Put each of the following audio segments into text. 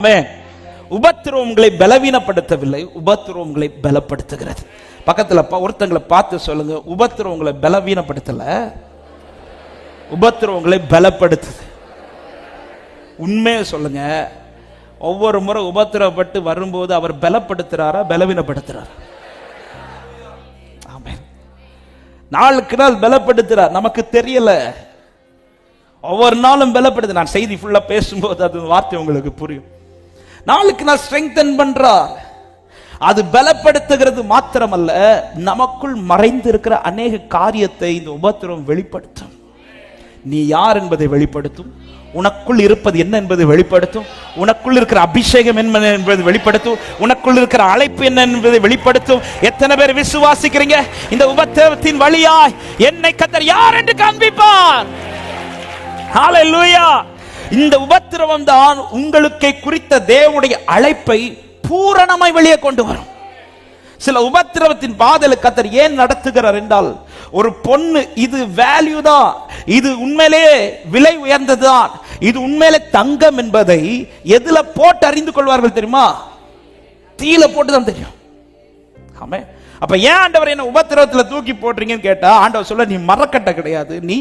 உபத்திரவங்களை பலவீனப்படுத்தவில்லை உபத்திரவங்களை பலப்படுத்துகிறது. பக்கத்துல ஒருத்தங்களை பார்த்து சொல்லுங்க உபத்திரவங்களை பலவீனப்படுத்தல? உபத்திரவங்களை பலப்படுத்துது. உண்மையை சொல்லுங்க. ஒவ்வொரு முறை உபத்திரவப்பட்டு வரும்போது அவர் பலப்படுத்துறாரா பலவீனப்படுத்துறாரா? நாளுக்கு நாள் பலப்படுத்துறார். நமக்கு தெரியல. ஒவ்வொரு நாளும் பலப்படுது நான் செய்தி ஃபுல்லா பேசும்போது அது வார்த்தை உங்களுக்கு புரியும். நாளுக்கு நாள் ஸ்ட்ரெங்தன் பண்றார் அது பலப்படுத்துகிறது மாத்திரமல்ல நமக்குள் மறைந்து இருக்கிற அநேக காரியத்தை இந்த உபத்திரம் வெளிப்படுத்தும். நீ யார் என்பதை வெளிப்படுத்தும். உனக்குள் இருப்பது என்ன என்பதை வெளிப்படுத்தும். உனக்குள் இருக்கிற அபிஷேகம் என்ன என்பதை வெளிப்படுத்தும். உனக்குள் இருக்கிற அழைப்பு என்ன என்பதை வெளிப்படுத்தும். எத்தனை பேர் விசுவாசிக்கிறீங்க? இந்த உபத்திரத்தின் வழியாய் என்னை கத்தர் யார் என்று காண்பிப்பார். ஹalleluya இந்த உபத்திரவம் தான் உங்களுக்கு குறித்த தேவனுடைய அழைப்பை பூரணமாய் வெளியே கொண்டு வரும். சில உபத்திரவத்தின் பாதல கத்தர் ஏன் நடத்துகிறார் என்றால் ஒரு பொண்ணு இது வேல்யூ தான் இது உண்மையிலேயே விலை உயர்ந்ததுதான் இது உண்மையிலே தங்கம் என்பதை எதுல போட்டு அறிந்து கொள்வார்கள் தெரியுமா? தீல போட்டு தான் தெரியும். ஆமே அப்ப ஏன் ஆண்டவர் என்ன உபத்திரவத்தில் தூக்கி போடுறீங்கன்னு கேட்டா ஆண்டவர் சொல்ல நீ மரக்கட்டை கிடையாது நீ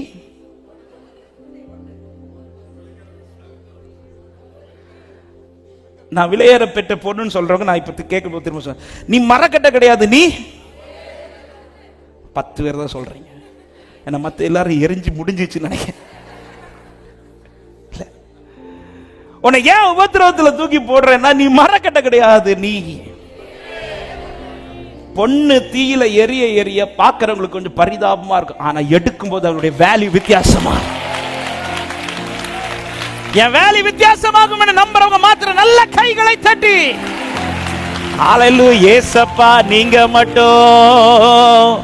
நான் விலையேற பெற்ற பொண்ணுன்னு சொல்றவங்க நான் இப்ப கேட்கும் போது திரும்ப சொல்றேன் நீ மரக்கட்டை கிடையாது நீ? பத்து பேர் தான் சொல்றீங்க. ஏன்னா மத்த எல்லாரும் எரிஞ்சு முடிஞ்சிச்சு நினைக்கிறேன். உன்னை ஏன் உபத்திரவத்தில் தூக்கி போடுறேன்னா நீ மரக்கட்டை கிடையாது நீ. பொண்ணு தீயில எரிய எரிய பார்க்கறவங்களுக்கு கொஞ்சம் பரிதாபமா இருக்கும். ஆனா எடுக்கும் போது அவருடைய வேல்யூ வித்தியாசமா இருக்கும். என் வேலை வித்தியாசமாகும் என நம்புறவங்க மாத்திரம் நல்ல கைகளை தட்டி. ஏசப்பா நீங்க மட்டும்.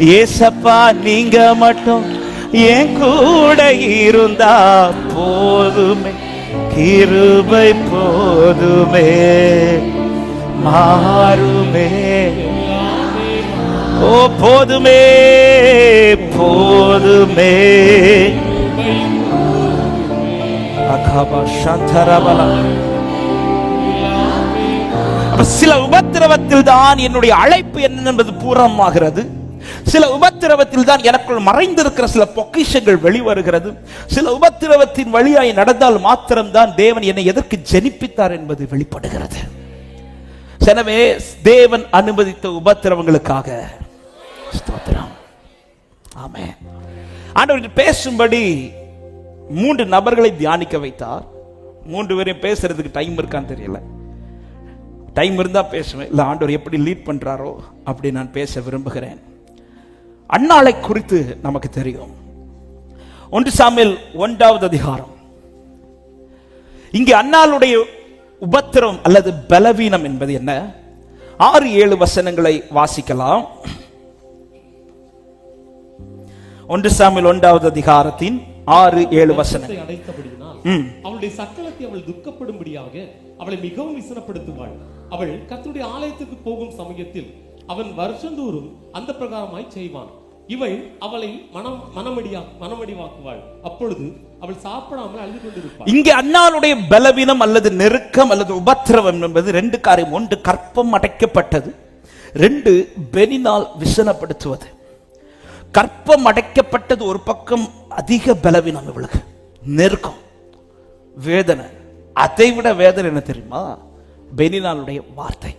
ஏசப்பா நீங்க மட்டும். என் கூட இருந்தா போதுமே. கிருபை போதுமே. மாறுமே. ஓ போதுமே போதுமே. அகாபா சில உபத்திரவத்தில் தான் என்னுடைய அழைப்பு என்ன என்பது பூரணமாகிறது. சில உபத்திரவத்தில் தான் எனக்குள் மறைந்திருக்கிற சில பொக்கிஷங்கள் வெளிவருகிறது. சில உபத்திரவத்தின் வழியாய் நடந்தால் மாத்திரம்தான் தேவன் என்னை எதற்கு ஜெனிப்பித்தார் என்பது வெளிப்படுகிறது. எனவே தேவன் அனுமதித்த உபத்திரவங்களுக்காக ஸ்தோத்திரம். ஆமென். ஆண்டவர் பேசும்படி மூன்று நபர்களை தியானிக்க வைத்தார். மூன்று பேரையும் பேசுறதுக்கு டைம் இருக்கான்னு தெரியல. டைம் இருந்தால் பேசுவேன். இல்லை ஆண்டவர் எப்படி லீட் பண்ணுறாரோ அப்படி நான் பேச விரும்புகிறேன். அண்ணாளை குறித்து நமக்கு தெரியும். ஒன்று சாமியில் ஒன்றாவது அதிகாரம். இங்கே அண்ணாளுடைய உபத்திரம் அல்லது பலவீனம் என்பது என்ன? ஆறு ஏழு வசனங்களை வாசிக்கலாம். ஒன்று சாமியில் ஒன்றாவது அதிகாரத்தின் ஆறு ஏழு வசனம். அவளுடைய சக்கலத்தை அவள் துக்கப்படும்படியாக அவளை மிகவும் விசனப்படுத்துவாள். அவள் கர்த்தருடைய ஆலயத்துக்கு போகும் சமயத்தில் அவன் வருஷந்தோறும் அந்த பிரகாரமாய் செய்வான். இவள் அவளை மனம் மனமடியா மனமடிவாக்குவாள். அப்பொழுது அவள் சாப்பிடாமல் அழுது கொண்டிருப்பாள். இங்கே அன்னாளுடைய பலவீனம் அல்லது நெருக்கம் அல்லது உபத்திரவம் என்பது ரெண்டு காரியம். ஒன்று கற்பம் அடைக்கப்பட்டது ரெண்டு பெனினால் விசனப்படுத்துவது. கற்பம் அடைக்கப்பட்டது ஒரு பக்கம் அதிக பலவீனம் இவளுக்கு. நெருக்கம் வேதனை. அதை விட வேதனை என்ன தெரியுமா? பெனினாளுடைய வார்த்தை.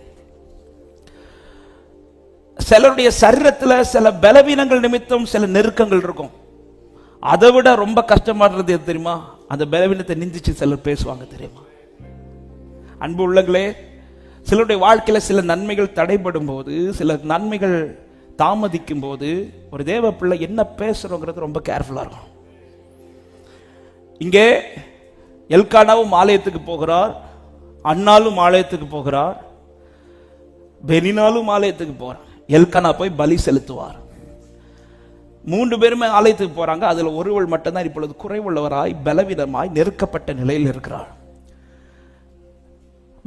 சிலருடைய சரீரத்தில் சில பலவீனங்கள் நிமித்தம் சில நெருக்கங்கள் இருக்கும். அதை விட ரொம்ப கஷ்டமாடுறது எது தெரியுமா? அந்த பலவீனத்தை நிந்திச்சு சிலர் பேசுவாங்க தெரியுமா? அன்பு உள்ளங்களே சிலருடைய வாழ்க்கையில சில நன்மைகள் தடைபடும் போது சில நன்மைகள் தாமதிக்கும் போது ஒரு தேவ பிள்ளை என்ன பேசுறோங்கிறது ரொம்ப கேர்ஃபுல்லா இருக்கும் இங்கே எல்கானாவும் ஆலயத்துக்கு போகிறார் அண்ணாலும் ஆலயத்துக்கு போகிறார் பெனினாலும் ஆலயத்துக்கு போறார். எல்கானா போய் பலி செலுத்துவார். மூன்று பேருமே ஆலயத்துக்கு போறாங்க அதில் ஒருவள் மட்டும்தான் இப்பொழுது குறைவுள்ளவராய் பலவீனமாய் நெருக்கப்பட்ட நிலையில் இருக்கிறார்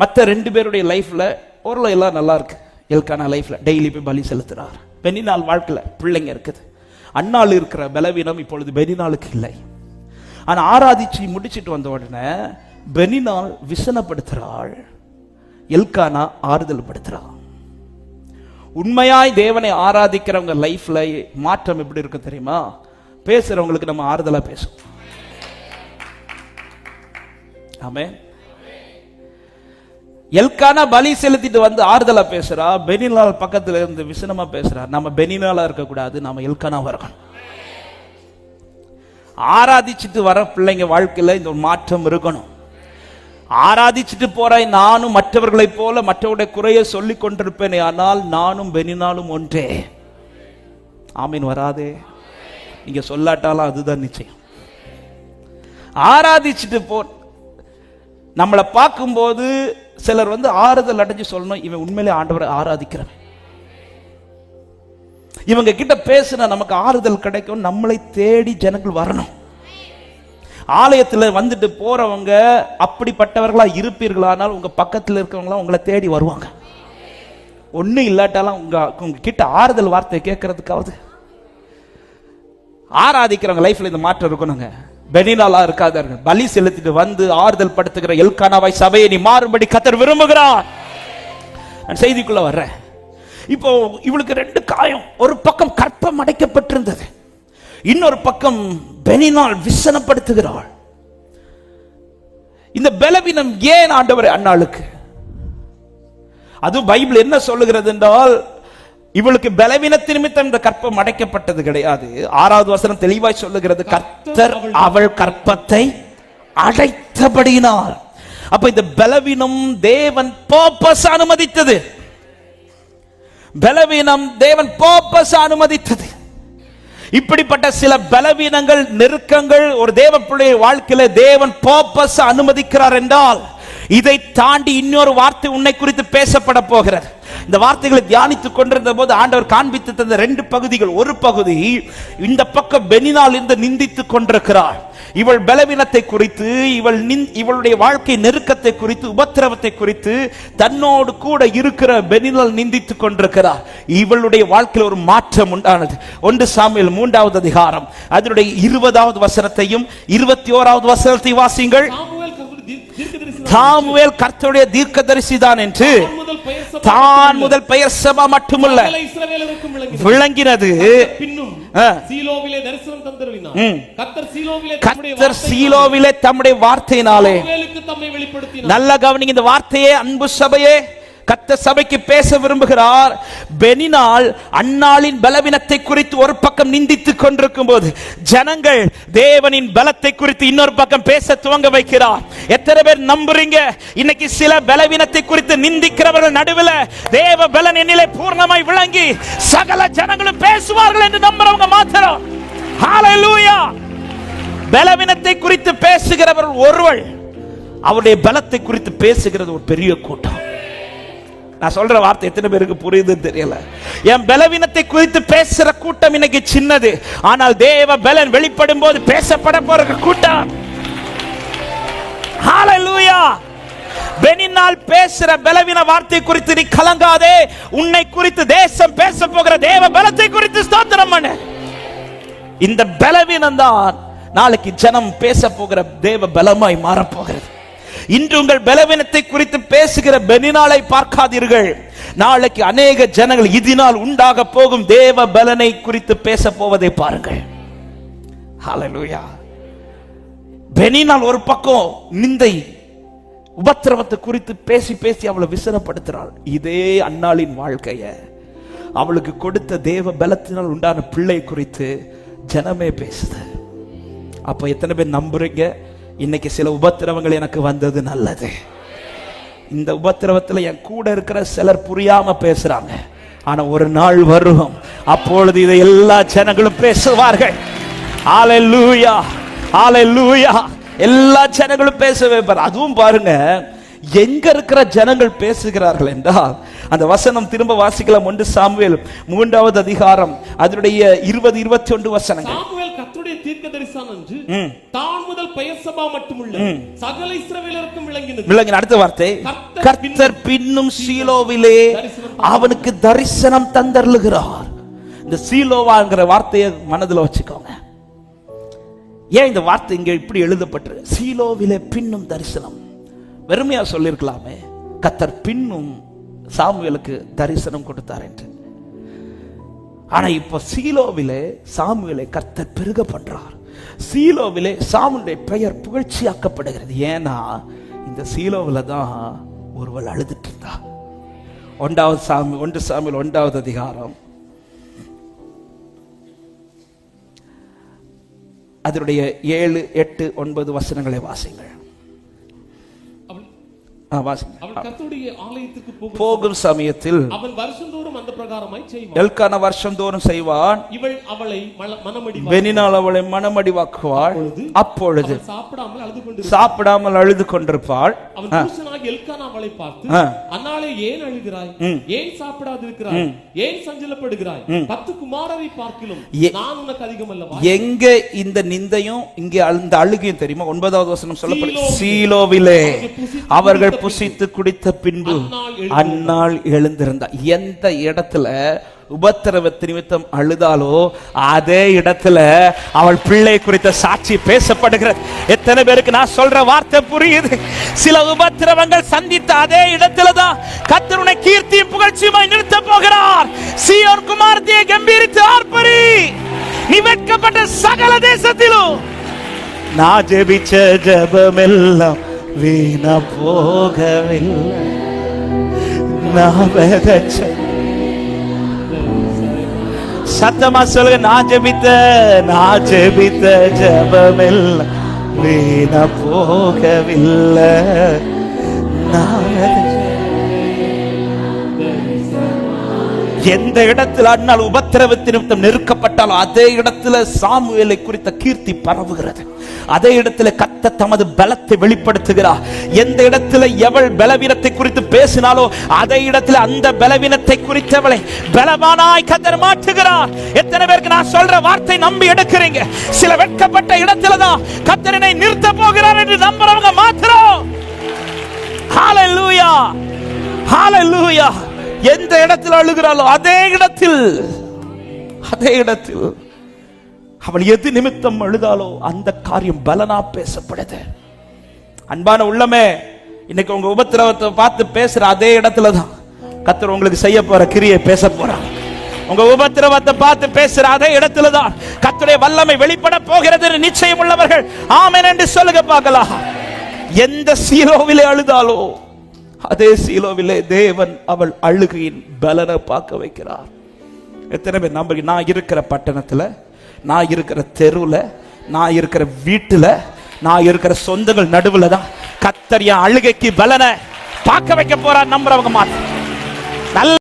மற்ற ரெண்டு பேருடைய லைஃப்ல ஓரளவு எல்லாம் நல்லா இருக்கு. எல்கானா லைஃப்ல டெய்லி போய் பலி செலுத்துகிறார் பெனினால் வாழ்க்கையில் பிள்ளைங்க இருக்குது. அண்ணாள் இருக்கிற பலவீனம் இப்பொழுது பெனினாளுக்கு இல்லை. ஆனால் ஆராதிச்சு முடிச்சுட்டு வந்த உடனே பெனினால் விசனப்படுத்துகிறாள் எல்கானா ஆறுதல் படுத்துகிறாள் உண்மையாய் தேவனை ஆராதிக்கிறவங்க லைஃப்ல மாற்றம் எப்படி இருக்கும் தெரியுமா? பேசுறவங்களுக்கு நம்ம ஆறுதலா பேசுவோம். ஆமே எல்கானா பலி செலுத்திட்டு வந்து ஆறுதலா பேசுறா? பெனிலால் பக்கத்துல இருந்து விசனமா பேசுறா. நம்ம பெனினாலா இருக்க கூடாது நாம எல்கானாவா இருக்கணும் ஆராதிச்சுட்டு வர பிள்ளைங்க வாழ்க்கையில இந்த ஒரு மாற்றம் இருக்கணும். ஆராதிச்சுட்டு போற நானும் மற்றவர்களை போல மற்றவருடைய குறைய சொல்லி கொண்டிருப்பேனே ஆனால் நானும் பெனினாலும் ஒன்றே. ஆமீன் வராதே. நீங்க சொல்லாட்டாலும் அதுதான் நிச்சயம். ஆராதிச்சுட்டு போ நம்மளை பார்க்கும்போது சிலர் வந்து ஆறுதல் அடைஞ்சு சொல்லணும் இவன் உண்மையிலே ஆண்டவரை ஆராதிக்கிறவன். இவங்க கிட்ட பேசினா நமக்கு ஆறுதல் கிடைக்கும் நம்மளை தேடி ஜனங்கள் வரணும். ஆலயத்தில் வந்துட்டு போறவங்க அப்படிப்பட்டவர்களா இருப்பீர்களானால் உங்க பக்கத்தில் இருக்கவங்களாம் உங்களை தேடி வருவாங்க. ஒன்றும் இல்லாட்டாலும் உங்க உங்க கிட்ட ஆறுதல் வார்த்தை கேட்கறதுக்காவது ஆராதிக்கிறவங்க லைஃப்ல இந்த மாற்றம் இருக்கணுங்க. பெனினாலா இருக்காதார்கள் பலி செலுத்திட்டு வந்து ஆறுதல் படுத்துகிற எல்கானாவாய் சபையை நீ மாறும்படி கத்தர் விரும்புகிறார். நான் செய்திக்குள்ள வர்றேன். இப்போ இவளுக்கு ரெண்டு காயம். ஒரு பக்கம் கற்பம் அடைக்கப்பட்டிருந்தது. இன்னொரு பக்கம் பெனினால் விசனப்படுத்துகிறாள். இந்த பலவீனம் ஏன் ஆண்டவர் அண்ணாளுக்கு அது பைபிள் என்ன சொல்லுகிறது என்றால் இவளுக்கு பலவீனத்தின் நிமித்தம் இந்த கற்பம் அடைக்கப்பட்டது கிடையாது. ஆறாவது வசனம் தெளிவாய் சொல்லுகிறது கர்த்தர் அவள் கற்பத்தை அடைத்தபடினார் அப்ப இந்த பலவீனம் தேவன் பர்பஸ் அனுமதித்தது. பலவீனம் தேவன் பர்பஸ் அனுமதித்தது. இப்படிப்பட்ட சில பலவீனங்கள் நெருக்கங்கள் ஒரு தேவ பிள்ளைய வாழ்க்கையில தேவன் பர்பஸ் அனுமதிக்கிறார் என்றால் இதை தாண்டி இன்னொரு வார்த்தை உன்னை குறித்து பேசப்பட போகிறது. இந்த வார்த்தைகளை தியானித்துக் கொண்டிருந்த போது ஆண்டவர் காண்பித்து தந்த ரெண்டு பகுதிகள். ஒரு பகுதி இந்த பக்கம் பெனினால் இருந்து நிந்தித்துக் கொண்டிருக்கிறார். இவள் பலவீனத்தை குறித்து இவள் இவளுடைய வாழ்க்கை நெருக்கத்தை குறித்து உபத்திரவத்தை குறித்து தன்னோடு கூட இருக்கிற பெனினால் நிந்தித்துக் கொண்டிருக்கிறார். இவளுடைய வாழ்க்கையில் ஒரு மாற்றம் உண்டானது. ஒன்று சாமியில் மூன்றாவது அதிகாரம். அதனுடைய இருபதாவது வசனத்தையும் இருபத்தி ஓராவது வசனத்தை தீர்க்கதரிசி தாமுவேல் கர்த்தருடைய தீர்க்கதரிசி தான் தான் என்று தான் முதல் பெயர் சபா மட்டுமல்ல விளங்கினது. பின்னும். சீலோவிலே தரிசனம் தந்தருளினார் ம். கர்த்தர் சீலோவிலே தம்முடைய வார்த்தையினாலே நல்ல கவனிங்க இந்த வார்த்தையே அன்பு சபையே கத்த சபைக்கு பேச விரும்புகிறார். பெனினால் அன்னாளின் பலவீனத்தை குறித்து ஒரு பக்கம் நிந்தித்துக் கொண்டிருக்கும் போது ஜனங்கள் தேவனின் பலத்தை குறித்து இன்னொரு பக்கம் பேச துவங்க வைக்கிறார். எத்தனை பேர் நம்புறீங்க? இன்னைக்கு சில பலவீனத்தை குறித்து நிந்திக்கிறவர்கள் நடுவில் தேவ பலன் என்னிலே பூர்ணமாய் விளங்கி சகல ஜனங்களும் பேசுவார்கள் என்று நம்புறவங்க மாத்திரம். பலவீனத்தை குறித்து பேசுகிறவர் ஒருவள் அவருடைய பலத்தை குறித்து பேசுகிறது ஒரு பெரிய கூட்டம். நான் சொல்ற வார்த்தை எத்தனை பேருக்கு புரியுதுன்னு தெரியல. என் பலவீனத்தை குறித்து பேசுற கூட்டம் இன்னைக்கு சின்னது. ஆனால் தேவ பலன் வெளிப்படும் போது பேசப்பட போற கூட்டம். ஹalleluya பெனினால் பேசுற பலவீன வார்த்தை குறித்து நீ கலங்காதே. உன்னை குறித்து தேசம் பேச போகிற தேவ பலத்தை குறித்து ஸ்தோத்திரம் பண்ணு. இந்த பலவீனம் தான் நாளைக்கு ஜனம் பேச போகிற தேவ பலமாய் மாறப்போகிறது இன்று உங்கள் பலவீனத்தை குறித்து பேசுகிற பெனினாலை பார்க்காதீர்கள். நாளைக்கு அநேக ஜனங்கள் இதனால் உண்டாக போகும் தேவ பலனை குறித்து பேச போவதை பாருங்கள். ஹalleluya பெனினால் ஒரு பக்கம் நிந்தை உபத்திரவத்தை குறித்து பேசி பேசி அவளை விசனப்படுத்துறாள் இதே அன்னாளின் வாழ்க்கைய அவளுக்கு கொடுத்த தேவ பலத்தினால் உண்டான பிள்ளை குறித்து ஜனமே பேசுது. அப்ப எத்தனை பேர் நம்புறீங்க? இன்னைக்கு சில உபத்திரவங்கள் எனக்கு வந்தது நல்லது. இந்த உபத்திரவத்துல என் கூட இருக்கிற சிலர் புரியாம பேசுறாங்க. ஆனா ஒரு நாள் வரும் அப்பொழுது இதை எல்லா ஜனங்களும் பேசுவார்கள். ஆலை லூயா ஆலை லூயா எல்லா ஜனங்களும் பேசவே அதுவும் பாருங்க எங்க இருக்கிற ஜனங்கள் பேசுகிறார்கள் என்றால் அந்த வசனம் திரும்ப வாசிக்கலாம் ஒன்று சாமுவேல் மூன்றாவது அதிகாரம் அதனுடைய இருபது இருபத்தி ஒன்று வசனங்கள். சாமுவேல் கர்த்தருடைய தீர்க்கதரிசான் என்று. தான் முதல் பெயர் சபா மட்டுமல்ல சகல இஸ்ரவேலருக்கும் விளங்கினது. விளங்கின அடுத்த வார்த்தை. கர்த்தர் கர்த்தர் பின்னும் சீலோவிலே அவனுக்கு தரிசனம் தந்தருளுகிறார். இந்த சீலோவாங்கிற வார்த்தையை மனதுல வச்சுக்கோங்க. ஏன் இந்த வார்த்தை இங்க இப்படி எழுதப்பட்டிருக்கு சீலோவிலே பின்னும் தரிசனம். வெறுமையா சொல்லியிருக்கலாமே. கத்தர் பின்னும் சாமுவேலுக்கு தரிசனம் கொடுத்தார் என்று. ஆனா இப்போ சீலோவிலே சாமுவேலை கர்த்தர் பெருக பண்றார். சீலோவிலே சாமுடைய பெயர் புகழ்ச்சியாக்கப்படுகிறது. ஏன்னா இந்த சீலோவில தான் ஒருவள் அழுதுட்டு இருந்தா ஒன்றாவது சாமி ஒன்று சாமியில் ஒன்றாவது அதிகாரம். அதனுடைய ஏழு எட்டு ஒன்பது வசனங்களை வாசிங்கள் போகும் போகும் சமயத்தில் அவன் வருஷந்தோறும் அந்த பிரகாரமாய் செய்வான். எல்கான வருஷந்தோறும் செய்வான். இவள் அவளை மல- மனமடி வெனினால் அவளை மனமடிவாக்குவாள். அப்பொழுது சாப்பிடாமல் அழுது கொண்டு சாப்பிடாமல் அழுது கொண்டிருப்பாள். அவன் புருஷனாகி எல்கானா அவளை பார்த்து. அன்னாலே ஏன் அழுகிறாய்? ஏன் சாப்பிடாதிருக்கிறாய்? ஏன் சஞ்சலப்படுகிறாய்? பத்து குமாரரை பார்க்கிலும் நான் உனக்கு அதிகம் அல்லவா எங்க இந்த நிந்தையும் இங்கே அந்த அழுகையும் தெரியுமா? ஒன்பதாவது வசனம் சொல்லப்படும் சீலோவிலே. அவர்கள் புசித்து குடித்த பின்பு அந்நாள் எழுந்திருந்தா. எந்த இடத்துல உபத்திரவத்து நிமித்தம் அழுதாலோ அதே இடத்துல அவள் பிள்ளை குறித்த சாட்சி பேசப்படுகிறது. எத்தனை பேருக்கு நான் சொல்ற வார்த்தை புரியுது? சில உபத்திரவங்கள் சந்தித்த அதே இடத்துல தான் கத்தருனை கீர்த்தியும் புகழ்ச்சியுமாய் நிறுத்த போகிறார். சீயோன் குமாரத்தியை கம்பீரித்து ஆர்ப்பரி. நீ வெட்கப்பட்ட சகல தேசத்திலும். நான் ஜெபிச்ச ஜெபமெல்லாம் வீணா போகவில்லை நான் வெகச்ச சத்தமா சொல்லுங்க நான் ஜெபித்த நான் ஜெபித்த ஜபமில்ல. வீணா போகவில்லை நான் எந்த இடத்துல அண்ணால் உபத்திரவத்தின் நிமித்தம் நெருக்கப்பட்டாலும் அதே இடத்துல சாமுவேலை குறித்த கீர்த்தி பரவுகிறது. அதே இடத்துல கத்த தமது பலத்தை வெளிப்படுத்துகிறார். எந்த இடத்துல எவள் பலவீனத்தை குறித்து பேசினாலோ அதே இடத்துல அந்த பலவீனத்தை குறித்தவளை பலவானாய் கத்தர் மாற்றுகிறார். எத்தனை பேருக்கு நான் சொல்ற வார்த்தை நம்பி எடுக்கிறீங்க? சில வெட்கப்பட்ட இடத்துல தான் கத்தரனை நிறுத்த போகிறார் என்று நம்புறவங்க மாத்திரம். ஹalleluya! ஹalleluya! எந்த இடத்தில் அழுகிறாளோ அதே இடத்தில் அதே இடத்தில் அவள் எது நிமித்தம் அழுதாலோ அந்த காரியம் பலனா பேசப்படுது. அன்பான உள்ளமே இன்னைக்கு உங்க உபத்திரவத்தை பார்த்து பேசுற அதே இடத்துல தான் கத்தர் உங்களுக்கு செய்ய போற கிரியை பேச போறார். உங்க உபத்திரவத்தை பார்த்து பேசுற அதே இடத்துல தான் கத்துடைய வல்லமை வெளிப்பட போகிறது நிச்சயம் உள்ளவர்கள். ஆமென் என்று சொல்லுங்க பார்க்கலாம். எந்த சீரோவிலே அழுதாலோ அதே சீலோவிலே தேவன் அவள் அழுகையின் பலனை பார்க்க வைக்கிறார். எத்தனை பேர் நம்புறீங்க நான் இருக்கிற பட்டணத்துல நான் இருக்கிற தெருவுல நான் இருக்கிற வீட்டுல நான் இருக்கிற சொந்தங்கள் நடுவுல தான் கத்தரிய அழுகைக்கு பலனை பார்க்க வைக்க போறார். நம்புறவங்க மாத்திரம். நல்ல